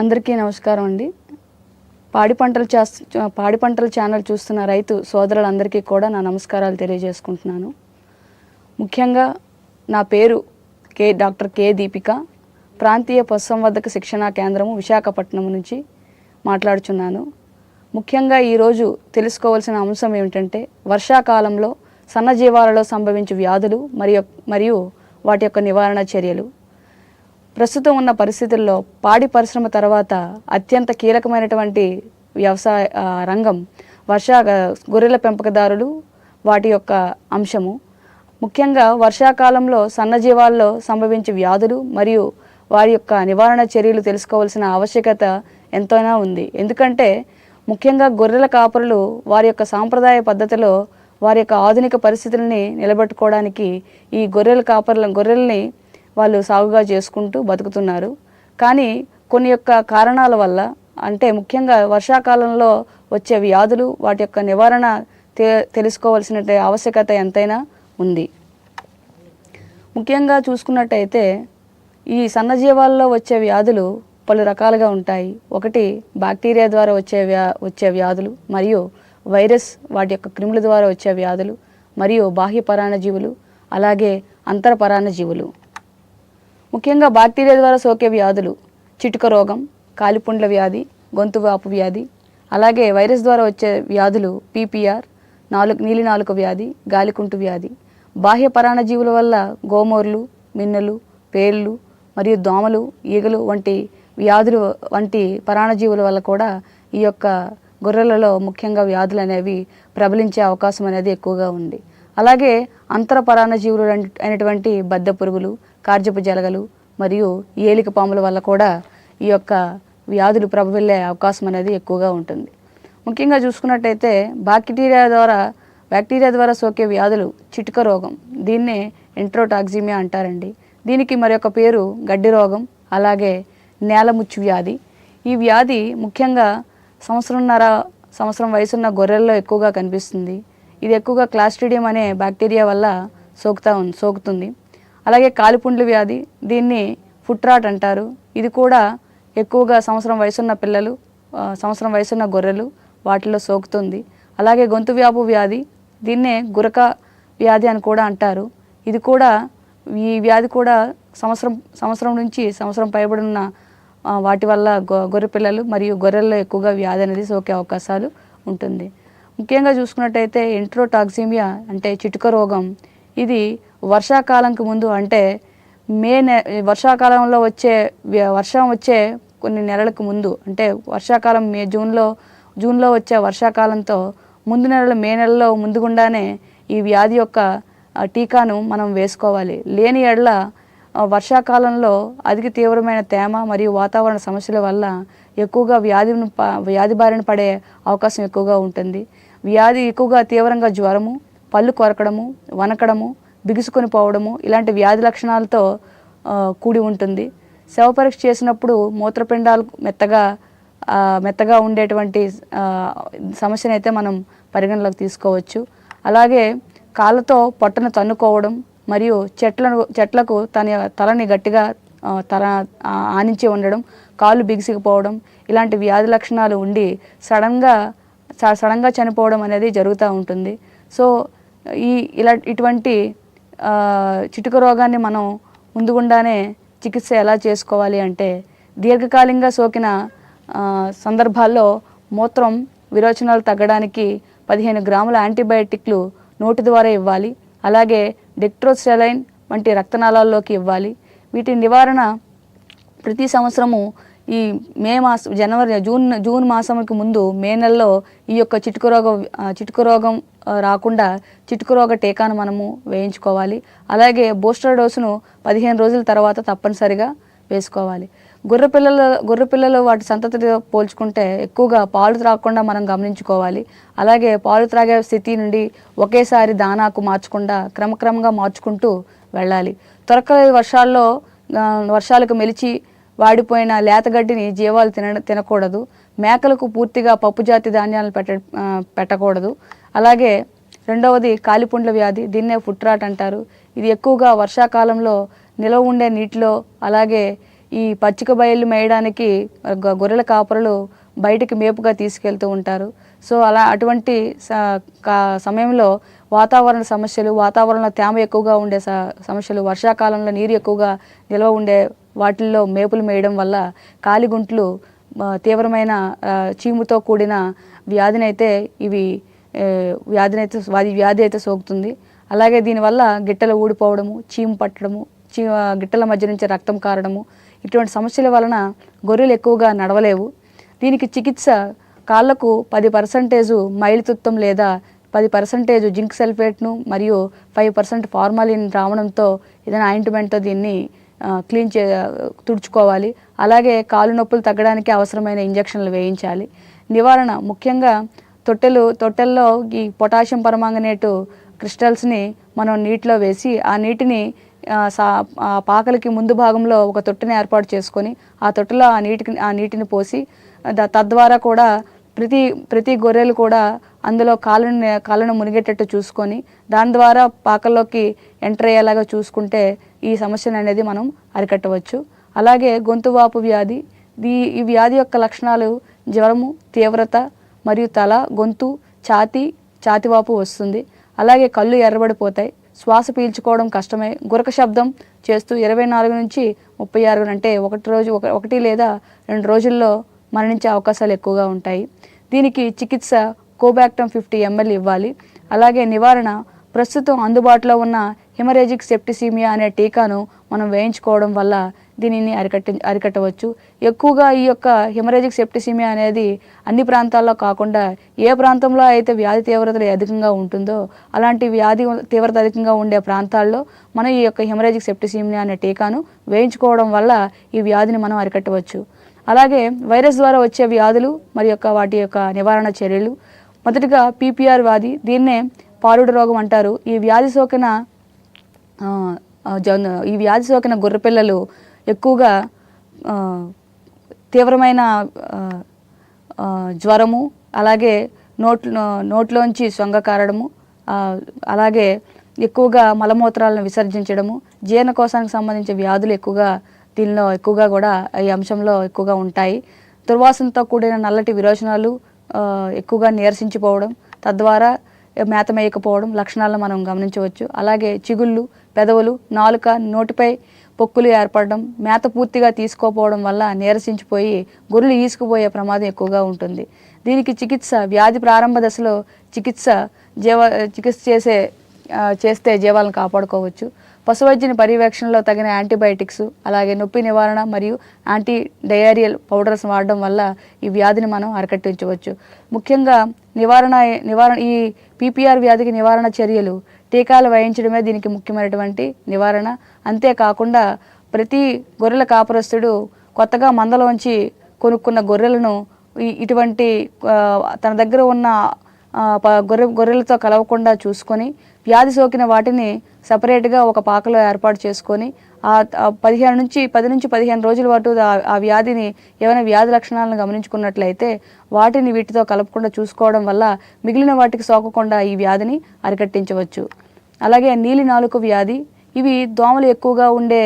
అందరికీ నమస్కారం అండి. పాడి పంటలు చేస్తు పాడి పంటల ఛానల్ చూస్తున్న రైతు సోదరులందరికీ కూడా నా నమస్కారాలు తెలియజేసుకుంటున్నాను. ముఖ్యంగా నా పేరు కే డాక్టర్ కే దీపిక. ప్రాంతీయ పశుసంవర్ధక శిక్షణా కేంద్రము విశాఖపట్నం నుంచి మాట్లాడుచున్నాను. ముఖ్యంగా ఈరోజు తెలుసుకోవాల్సిన అంశం ఏమిటంటే వర్షాకాలంలో సన్నజీవాలలో సంభవించే వ్యాధులు మరియు మరియు వాటి యొక్క నివారణ చర్యలు. ప్రస్తుతం ఉన్న పరిస్థితుల్లో పాడి పరిశ్రమ తర్వాత అత్యంత కీలకమైనటువంటి వ్యవసాయ రంగం వర్షా గొర్రెల పెంపకదారులు వాటి యొక్క అంశము. ముఖ్యంగా వర్షాకాలంలో సన్నజీవాల్లో సంభవించే వ్యాధులు మరియు వారి యొక్క నివారణ చర్యలు తెలుసుకోవాల్సిన ఆవశ్యకత ఎంతైనా ఉంది. ఎందుకంటే ముఖ్యంగా గొర్రెల కాపరులు వారి యొక్క సాంప్రదాయ పద్ధతిలో వారి యొక్క ఆధునిక పరిస్థితుల్ని నిలబెట్టుకోవడానికి ఈ గొర్రెల కాపర్ల గొర్రెల్ని వాళ్ళు సాగుగా చేసుకుంటూ బతుకుతున్నారు. కానీ కొన్ని యొక్క కారణాల వల్ల అంటే ముఖ్యంగా వర్షాకాలంలో వచ్చే వ్యాధులు వాటి యొక్క నివారణ తె తెలుసుకోవాల్సిన ఆవశ్యకత ఎంతైనా ఉంది. ముఖ్యంగా చూసుకున్నట్టయితే ఈ సన్నజీవాల్లో వచ్చే వ్యాధులు పలు రకాలుగా ఉంటాయి. ఒకటి బ్యాక్టీరియా ద్వారా వచ్చే వ్యా వచ్చే వ్యాధులు మరియు వైరస్ వాటి యొక్క క్రిముల ద్వారా వచ్చే వ్యాధులు మరియు బాహ్య పరాణజీవులు అలాగే అంతర పరాణజీవులు ముఖ్యంగా బ్యాక్టీరియా ద్వారా సోకే వ్యాధులు చిటుక రోగం కాలిపుండ్ల వ్యాధి గొంతు వాపు వ్యాధి అలాగే వైరస్ ద్వారా వచ్చే వ్యాధులు పీపీఆర్ నాలుగు నీలి నాలుక వ్యాధి గాలికుంటు వ్యాధి. బాహ్య పరాణజీవుల వల్ల గోమూర్లు మిన్నలు పేర్లు మరియు దోమలు ఈగలు వంటి వ్యాధులు వంటి పరాణజీవుల వల్ల కూడా ఈ యొక్క గొర్రెలలో ముఖ్యంగా వ్యాధులు అనేవి ప్రబలించే అవకాశం అనేది ఎక్కువగా ఉంది. అలాగే అంతర పరాణజీవులు అయినటువంటి బద్ద పురుగులు కార్జపు జలగలు మరియు ఏలిక పాముల వల్ల కూడా ఈ యొక్క వ్యాధులు ప్రభవిల్లే అవకాశం అనేది ఎక్కువగా ఉంటుంది. ముఖ్యంగా చూసుకున్నట్టయితే బాక్టీరియా ద్వారా బ్యాక్టీరియా ద్వారా సోకే వ్యాధులు చిటుక రోగం దీన్నే ఎంట్రోటాక్సిమియా అంటారండి. దీనికి మరొక పేరు గడ్డి రోగం అలాగే నేలముచ్చు వ్యాధి. ఈ వ్యాధి ముఖ్యంగా సంవత్సరంన్నర సంవత్సరం వయసున్న గొర్రెల్లో ఎక్కువగా కనిపిస్తుంది. ఇది ఎక్కువగా క్లాస్ట్రిడియం అనే బ్యాక్టీరియా వల్ల సోకుతా ఉంది సోకుతుంది. అలాగే కాలిపుండ్ల వ్యాధి దీన్ని ఫుట్రాట్ అంటారు. ఇది కూడా ఎక్కువగా సంవత్సరం వయసున్న పిల్లలు సంవత్సరం వయసున్న గొర్రెలు వాటిలో సోకుతుంది. అలాగే గొంతు వ్యాపు వ్యాధి దీన్నే గురక వ్యాధి అని కూడా అంటారు. ఇది కూడా ఈ వ్యాధి కూడా సంవత్సరం సంవత్సరం నుంచి సంవత్సరం పైబడిన వాటి వల్ల గొ గొర్రె పిల్లలు మరియు గొర్రెల్లో ఎక్కువగా వ్యాధి అనేది సోకే అవకాశాలు ఉంటుంది. ముఖ్యంగా చూసుకున్నట్టయితే ఎంట్రోటాక్సిమియా అంటే చిటుక రోగం. ఇది వర్షాకాలంకి ముందు అంటే మే నె వర్షాకాలంలో వచ్చే వర్షం వచ్చే కొన్ని నెలలకు ముందు అంటే వర్షాకాలం మే జూన్లో జూన్లో వచ్చే వర్షాకాలంతో ముందు నెలలో మే నెలలో ముందుగుండానే ఈ వ్యాధి యొక్క టీకాను మనం వేసుకోవాలి. లేని ఎడల వర్షాకాలంలో అధిక తీవ్రమైన తేమ మరియు వాతావరణ సమస్యల వల్ల ఎక్కువగా వ్యాధిని వ్యాధి బారిన పడే అవకాశం ఎక్కువగా ఉంటుంది. వ్యాధి ఎక్కువగా తీవ్రంగా జ్వరము పళ్ళు కొరకడము వనకడము బిగుసుకొని పోవడము ఇలాంటి వ్యాధి లక్షణాలతో కూడి ఉంటుంది. శవ పరీక్ష చేసినప్పుడు మూత్రపిండాలు మెత్తగా మెత్తగా ఉండేటువంటి సమస్యను అయితే మనం పరిగణలోకి తీసుకోవచ్చు. అలాగే కాళ్ళతో పొట్టను తన్నుకోవడం మరియు చెట్లను చెట్లకు తన తలని గట్టిగా తల ఆనించి ఉండడం కాళ్ళు బిగిసిపోవడం ఇలాంటి వ్యాధి లక్షణాలు ఉండి సడన్గా స- సడన్గా చనిపోవడం అనేది జరుగుతూ ఉంటుంది. సో ఈ ఇలా ఇటువంటి చిటుక రోగాన్ని మనం ముందుగుండానే చికిత్స ఎలా చేసుకోవాలి అంటే దీర్ఘకాలికంగా సోకిన సందర్భాల్లో మూత్రం విరోచనాలు తగ్గడానికి పదిహేను గ్రాముల యాంటీబయాటిక్లు నోటి ద్వారా ఇవ్వాలి. అలాగే డెక్ట్రోసెలైన్ వంటి రక్తనాళాల్లోకి ఇవ్వాలి. వీటి నివారణ ప్రతి సంవత్సరము ఈ మే మాసం జనవరి జూన్ జూన్ మాసంకి ముందు మే నెలలో ఈ యొక్క చిటుకు రోగం చిటుకు రోగం రాకుండా చిటుకు రోగ టీకాను మనము వేయించుకోవాలి. అలాగే బూస్టర్ డోసును పదిహేను రోజుల తర్వాత తప్పనిసరిగా వేసుకోవాలి. గొర్రె పిల్లల గొర్రె పిల్లలు వాటి సంతతితో పోల్చుకుంటే ఎక్కువగా పాలు త్రాగకుండా మనం గమనించుకోవాలి. అలాగే పాలు త్రాగే స్థితి నుండి ఒకేసారి దానాకు మార్చకుండా క్రమక్రమంగా మార్చుకుంటూ వెళ్ళాలి. త్వరక వర్షాల్లో వర్షాలకు మెలిచి వాడిపోయిన లేతగడ్డిని జీవాలు తిన తినకూడదు. మేకలకు పూర్తిగా పప్పు జాతి ధాన్యాలను పెట్ట పెట్టకూడదు. అలాగే రెండవది కాలిపుండ్ల వ్యాధి దీన్నే ఫుట్రాట్ అంటారు. ఇది ఎక్కువగా వర్షాకాలంలో నిలవ ఉండే నీటిలో అలాగే ఈ పచ్చిక బయళ్ళు మేయడానికి గొర్రెల కాపరులు బయటికి మేపుగా తీసుకెళ్తూ ఉంటారు. సో అలా అటువంటి స- కా- సమయంలో వాతావరణ సమస్యలు వాతావరణంలో తేమ ఎక్కువగా ఉండే స- సమస్యలు వర్షాకాలంలో నీరు ఎక్కువగా నిల్వ ఉండే వాటిల్లో మేపులు మేయడం వల్ల కాలిగుంట్లు తీవ్రమైన చీముతో కూడిన వ్యాధినైతే ఇవి వ్యాధినైతే వ్యాధి వ్యాధి అయితే సోకుతుంది. అలాగే దీనివల్ల గిట్టలు ఊడిపోవడము చీము పట్టడము చీ గిట్టల మధ్య నుంచి రక్తం కారడము ఇటువంటి సమస్యల వలన గొర్రెలు ఎక్కువగా నడవలేవు. దీనికి చికిత్స కాళ్ళకు పది పర్సంటేజు మైలుతుత్వం లేదా పది పర్సెంటేజ్ జింక్ సల్ఫేట్ను మరియు ఫైవ్ పర్సెంట్ ఫార్మాలిన్ రావడంతో ఏదైనా ఆయింట్మెంట్తో దీన్ని క్లీన్ చే తుడుచుకోవాలి. అలాగే కాలు నొప్పులు తగ్గడానికి అవసరమైన ఇంజక్షన్లు వేయించాలి. నివారణ ముఖ్యంగా తొట్టెలు తొట్టెల్లో ఈ పొటాషియం పరమాంగనేటు క్రిస్టల్స్ని మనం నీటిలో వేసి ఆ నీటిని సా ఆ పాకలకి ముందు భాగంలో ఒక తొట్టెని ఏర్పాటు చేసుకొని ఆ తొట్టెలో ఆ నీటికి ఆ నీటిని పోసి తద్వారా కూడా ప్రతి ప్రతి గొర్రెలు కూడా అందులో కాళ్ళను కాళ్ళను మునిగేటట్టు చూసుకొని దాని ద్వారా పాకల్లోకి ఎంటర్ అయ్యేలాగా చూసుకుంటే ఈ సమస్యను అనేది మనం అరికట్టవచ్చు. అలాగే గొంతు వాపు వ్యాధి ఈ ఈ వ్యాధి యొక్క లక్షణాలు జ్వరము తీవ్రత మరియు తల గొంతు ఛాతీ ఛాతివాపు వస్తుంది. అలాగే కళ్ళు ఎర్రబడిపోతాయి. శ్వాస పీల్చుకోవడం కష్టమే. గురక శబ్దం చేస్తూ ఇరవై నాలుగు నుంచి ముప్పై ఆరు అంటే ఒకటి రోజు ఒక ఒకటి లేదా రెండు రోజుల్లో మరణించే అవకాశాలు ఎక్కువగా ఉంటాయి. దీనికి చికిత్స కోబాక్టమ్ ఫిఫ్టీ ఎంఎల్ ఇవ్వాలి. అలాగే నివారణ ప్రస్తుతం అందుబాటులో ఉన్న హిమరేజిక్ సెప్టిసీమియా అనే టీకాను మనం వేయించుకోవడం వల్ల దీనిని అరికట్టి అరికట్టవచ్చు. ఎక్కువగా ఈ యొక్క హిమరేజిక్ సెప్టిసీమియా అనేది అన్ని ప్రాంతాల్లో కాకుండా ఏ ప్రాంతంలో అయితే వ్యాధి తీవ్రత అధికంగా ఉంటుందో అలాంటి వ్యాధి తీవ్రత అధికంగా ఉండే ప్రాంతాల్లో మనం ఈ యొక్క హిమరేజిక్ సెప్టిసీమియా అనే టీకాను వేయించుకోవడం వల్ల ఈ వ్యాధిని మనం అరికట్టవచ్చు. అలాగే వైరస్ ద్వారా వచ్చే వ్యాధులు మరి యొక్క వాటి యొక్క నివారణ చర్యలు. మొదటిగా పీపీఆర్ వ్యాధి దీన్నే పారుడు రోగం అంటారు. ఈ వ్యాధి సోకిన ఈ వ్యాధి సోకిన గొర్రెపిల్లలు ఎక్కువగా తీవ్రమైన జ్వరము అలాగే నోట్లో నోట్లోంచి సొంగ కారడము అలాగే ఎక్కువగా మలమూత్రాలను విసర్జించడము జీర్ణకోశానికి సంబంధించిన వ్యాధులు ఎక్కువగా దీనిలో ఎక్కువగా కూడా ఈ అంశంలో ఎక్కువగా ఉంటాయి. దుర్వాసనతో కూడిన నల్లటి విరోచనాలు ఎక్కువగా నీరసించిపోవడం తద్వారా మేత మేయకపోవడం లక్షణాలను మనం గమనించవచ్చు. అలాగే చిగుళ్ళు పెదవులు నాలుక నోటిపై పొక్కులు ఏర్పడడం మేత పూర్తిగా తీసుకోపోవడం వల్ల నీరసించిపోయి గొర్రెలు ఈసుకుపోయే ప్రమాదం ఎక్కువగా ఉంటుంది. దీనికి చికిత్స వ్యాధి ప్రారంభ దశలో చికిత్స జీవ చికిత్స చేసే చేస్తే జీవాలను కాపాడుకోవచ్చు. పశువైద్యుని పర్యవేక్షణలో తగిన యాంటీబయాటిక్స్ అలాగే నొప్పి నివారణ మరియు యాంటీ డయేరియల్ పౌడర్స్ వాడడం వల్ల ఈ వ్యాధిని మనం అరికట్టించవచ్చు. ముఖ్యంగా నివారణ నివారణ ఈ పీపీఆర్ వ్యాధికి నివారణ చర్యలు టీకాలు వేయించడమే దీనికి ముఖ్యమైనటువంటి నివారణ. అంతేకాకుండా ప్రతి గొర్రెల కాపురస్తుడు కొత్తగా మందలోంచి కొనుక్కున్న గొర్రెలను ఇటువంటి తన దగ్గర ఉన్న గొర్రె గొర్రెలతో కలవకుండా చూసుకొని వ్యాధి సోకిన వాటిని సపరేట్గా ఒక పాకలో ఏర్పాటు చేసుకొని ఆ పదిహేను నుంచి పది నుంచి పదిహేను రోజుల పాటు ఆ- వ్యాధిని ఏమైనా వ్యాధి లక్షణాలను గమనించుకున్నట్లయితే వాటిని వీటితో కలపకుండా చూసుకోవడం వల్ల మిగిలిన వాటికి సోకకుండా ఈ వ్యాధిని అరికట్టించవచ్చు. అలాగే నీలి నాలుక వ్యాధి ఇవి దోమలు ఎక్కువగా ఉండే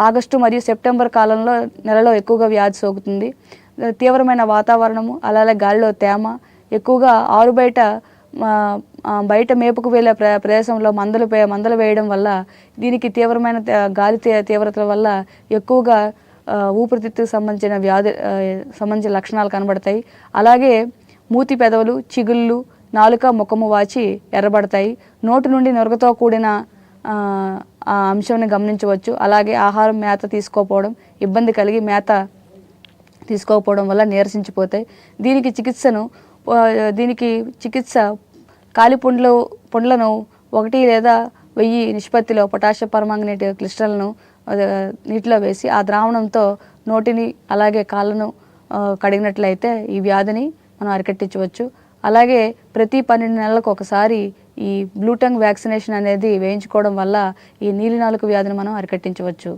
ఆగస్టు మరియు సెప్టెంబర్ కాలంలో నెలలో ఎక్కువగా వ్యాధి సోకుతుంది. తీవ్రమైన వాతావరణము అలాగే గాలిలో తేమ ఎక్కువగా ఆరు బయట బయట మేపుకు వెళ్ళే ప్ర ప్రదేశంలో మందలు పే మందలు వేయడం వల్ల దీనికి తీవ్రమైన గాలి తీ తీవ్రతల వల్ల ఎక్కువగా ఊపిరితిత్తుకు సంబంధించిన వ్యాధి సంబంధించిన లక్షణాలు కనబడతాయి. అలాగే మూతి పెదవులు చిగుళ్ళు నాలుక ముఖము వాచి ఎర్రబడతాయి. నోటి నుండి నురగతో కూడిన ఆ, అంశంని అంశాన్ని గమనించవచ్చు. అలాగే ఆహారం మేత తీసుకోకపోవడం ఇబ్బంది కలిగి మేత తీసుకోకపోవడం వల్ల నీరసించిపోతాయి. దీనికి చికిత్సను దీనికి చికిత్స కాలి పుండ్లు పుండ్లను ఒకటి లేదా వెయ్యి నిష్పత్తిలో పొటాషియం పర్మాంగనేట్ క్లిస్టల్ను నీటిలో వేసి ఆ ద్రావణంతో నోటిని అలాగే కాళ్ళను కడిగినట్లయితే ఈ వ్యాధిని మనం అరికట్టించవచ్చు. అలాగే ప్రతి పన్నెండు నెలలకు ఒకసారి ఈ బ్లూటంగ్ వ్యాక్సినేషన్ అనేది వేయించుకోవడం వల్ల ఈ నీలి వ్యాధిని మనం అరికట్టించవచ్చు.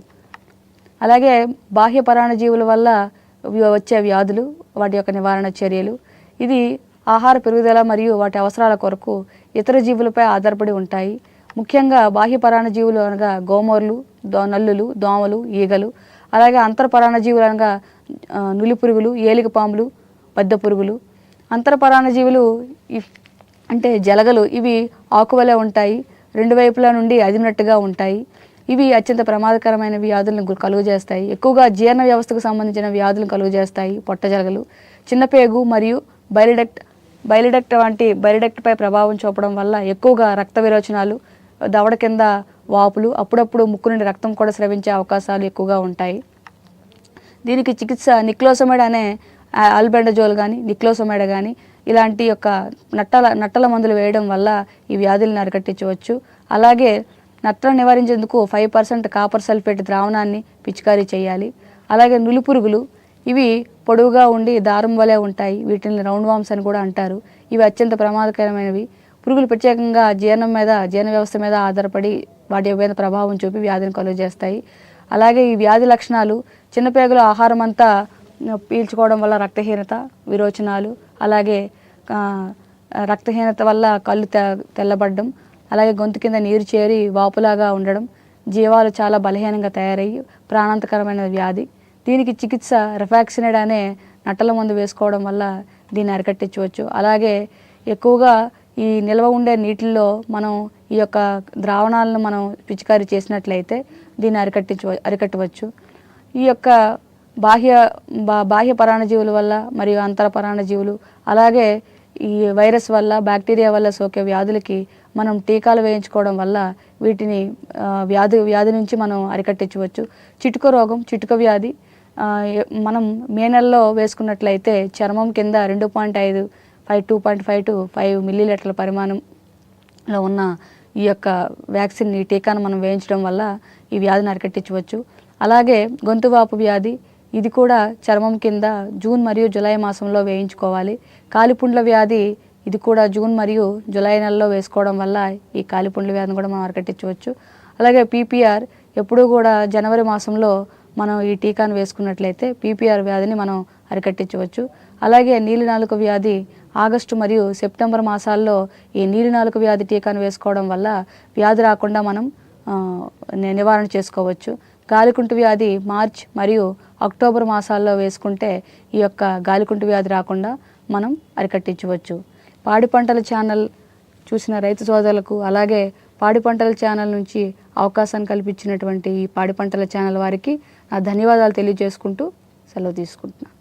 అలాగే బాహ్య పరాణజీవుల వల్ల వచ్చే వ్యాధులు వాటి యొక్క నివారణ చర్యలు ఇది ఆహార పెరుగుదల మరియు వాటి అవసరాల కొరకు ఇతర జీవులపై ఆధారపడి ఉంటాయి. ముఖ్యంగా బాహ్య పరాణజీవులు అనగా గోమోర్లు దో నల్లులు దోమలు ఈగలు అలాగే అంతర పరాన్నజీవులంగా అనగా నులి పురుగులు ఏలిక పాములు పెద్ద పురుగులు. అంతర పరాన్నజీవులు ఇఫ్- అంటే జలగలు ఇవి ఆకువలే ఉంటాయి. రెండు వైపుల నుండి అదిమినట్టుగా ఉంటాయి. ఇవి అత్యంత ప్రమాదకరమైన వ్యాధులను కలుగజేస్తాయి. ఎక్కువగా జీర్ణ వ్యవస్థకు సంబంధించిన వ్యాధులను కలుగజేస్తాయి. పొట్ట జలగలు చిన్నపేగు మరియు బైలిడక్ట్ బైలిడక్ట్ వంటి బైలిడక్ట్పై ప్రభావం చూపడం వల్ల ఎక్కువగా రక్త విరోచనాలు దవడ కింద వాపులు అప్పుడప్పుడు ముక్కు నుండి రక్తం కూడా స్రవించే అవకాశాలు ఎక్కువగా ఉంటాయి. దీనికి చికిత్స నిక్లోసమైడ్ అనే ఆల్బెండజోల్ కానీ నిక్లోసమైడ్ కానీ ఇలాంటి యొక్క నట్టల నట్టల మందులు వేయడం వల్ల ఈ వ్యాధులను అరికట్టించవచ్చు. అలాగే నట్టలను నివారించేందుకు ఫైవ్ పర్సెంట్ కాపర్ సల్ఫేట్ ద్రావణాన్ని పిచికారీ చేయాలి. అలాగే నులిపురుగులు ఇవి పొడవుగా ఉండి దారం వలె ఉంటాయి. వీటిని రౌండ్ వామ్స్ అని కూడా అంటారు. ఇవి అత్యంత ప్రమాదకరమైనవి. పురుగులు ప్రత్యేకంగా జీర్ణం మీద జీర్ణ వ్యవస్థ మీద ఆధారపడి వాటి మీద ప్రభావం చూపి వ్యాధిని కలుగజేస్తాయి. అలాగే ఈ వ్యాధి లక్షణాలు చిన్నపేగుల ఆహారం అంతా పీల్చుకోవడం వల్ల రక్తహీనత విరోచనాలు అలాగే రక్తహీనత వల్ల కళ్ళు తె తెల్లబడడం అలాగే గొంతు కింద నీరు చేరి వాపులాగా ఉండడం జీవాలు చాలా బలహీనంగా తయారయ్యి ప్రాణాంతకరమైన వ్యాధి. దీనికి చికిత్స రెఫాక్సినైడ్ అనే నట్టల మందు వేసుకోవడం వల్ల దీన్ని అరికట్టించవచ్చు. అలాగే ఎక్కువగా ఈ నిల్వ ఉండే నీటిల్లో మనం ఈ యొక్క ద్రావణాలను మనం పిచికారీ చేసినట్లయితే దీన్ని అరికట్టించ అరికట్టవచ్చు. ఈ యొక్క బాహ్య బా బాహ్య పరాణజీవుల వల్ల మరియు అంతర పరాణజీవులు అలాగే ఈ వైరస్ వల్ల బ్యాక్టీరియా వల్ల సోకే వ్యాధులకి మనం టీకాలు వేయించుకోవడం వల్ల వీటిని వ్యాధి వ్యాధి నుంచి మనం అరికట్టించవచ్చు. చిటుక రోగం చిటుక వ్యాధి మనం మే నెలలో వేసుకున్నట్లయితే చర్మం కింద రెండు పాయింట్ ఐదు five two point five to five మిల్లీలీటర్ల పరిమాణంలో ఉన్న ఈ యొక్క వ్యాక్సిన్ ఈ టీకాను మనం వేయించడం వల్ల ఈ వ్యాధిని అరికట్టించవచ్చు అలాగే గొంతువాపు వ్యాధి ఇది కూడా చర్మం కింద జూన్ మరియు జులై మాసంలో వేయించుకోవాలి. కాలిపుండ్ల వ్యాధి ఇది కూడా జూన్ మరియు జులై నెలలో వేసుకోవడం వల్ల ఈ కాలిపుండ్ల వ్యాధిని కూడా మనం అరికట్టించవచ్చు అలాగే పీపీఆర్ ఎప్పుడూ కూడా జనవరి మాసంలో మనం ఈ టీకాను వేసుకున్నట్లయితే పీపీఆర్ వ్యాధిని మనం అరికట్టించవచ్చు. అలాగే నీలినాలుక వ్యాధి ఆగస్టు మరియు సెప్టెంబర్ మాసాల్లో ఈ నీలినాలుక వ్యాధి టీకాను వేసుకోవడం వల్ల వ్యాధి రాకుండా మనం నివారణ చేసుకోవచ్చు. గాలికుంటు వ్యాధి మార్చ్ మరియు అక్టోబర్ మాసాల్లో వేసుకుంటే ఈ యొక్క గాలికుంటు వ్యాధి రాకుండా మనం అరికట్టించవచ్చు. పాడి పంటల ఛానల్ చూసిన రైతు సోదరులకు అలాగే పాడి పంటల ఛానల్ నుంచి అవకాశం కల్పించినటువంటి ఈ పాడి పంటల ఛానల్ వారికి నా ధన్యవాదాలు తెలియజేసుకుంటూ సెలవు తీసుకుంటున్నాను.